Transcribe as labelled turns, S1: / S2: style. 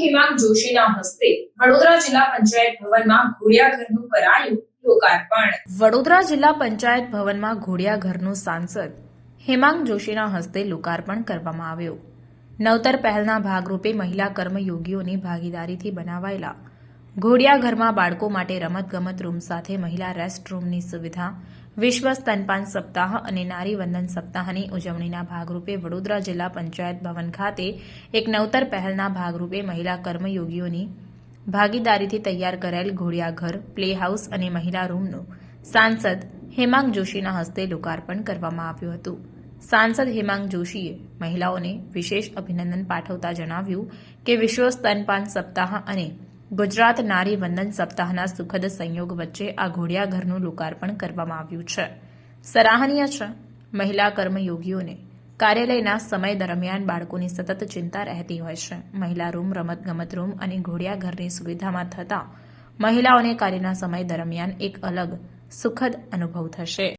S1: હેમાંગ જોશીના હસ્તે વડોદરા જિલ્લા પંચાયત ભવનમાં ઘોડિયાઘરનું કરાયું લોકાર્પણ. વડોદરા જિલ્લા પંચાયત ભવનમાં ઘોડિયાઘરનું સાંસદ હેમાંગ જોશીના હસ્તે લોકાર્પણ કરવામાં આવ્યું. નવતર પહેલના ભાગરૂપે મહિલા કર્મયોગીઓની ભાગીદારીથી બનાવાયેલા ઘોડિયાઘરમાં બાળકો માટે રમતગમત રૂમ સાથે મહિલા રેસ્ટ રૂમની સુવિધા, વિશ્વ સ્તનપાન સપ્તાહ અને નારી વંદન સપ્તાહની ઉજવણીના ભાગરૂપે વડોદરા જિલ્લા પંચાયત ભવન ખાતે એક નવતર પહેલના ભાગરૂપે મહિલા કર્મયોગીઓની ભાગીદારીથી તૈયાર કરાયેલ ઘોડિયાઘર પ્લે હાઉસ અને મહિલા રૂમનું સાંસદ હેમાંગ જોશીના હસ્તે લોકાર્પણ કરવામાં આવ્યું હતું. સાંસદ હેમાંગ જોશીએ મહિલાઓને વિશેષ અભિનંદન પાઠવતા જણાવ્યું કે વિશ્વ સ્તનપાન સપ્તાહ અને ગુજરાત નારી વંદન સપ્તાહના સુખદ સંયોગ વચ્ચે આ ઘોડિયાઘરનું લોકાર્પણ કરવામાં આવ્યું છે. સરાહનીય છે. મહિલા કર્મયોગીઓને કાર્યાલયના સમય દરમિયાન બાળકોની સતત ચિંતા રહેતી હોય છે. મહિલા રૂમ, રમતગમત રૂમ અને ઘોડિયાઘરની સુવિધામાં થતા મહિલાઓને કાર્યના સમય દરમિયાન એક અલગ સુખદ અનુભવ થશે.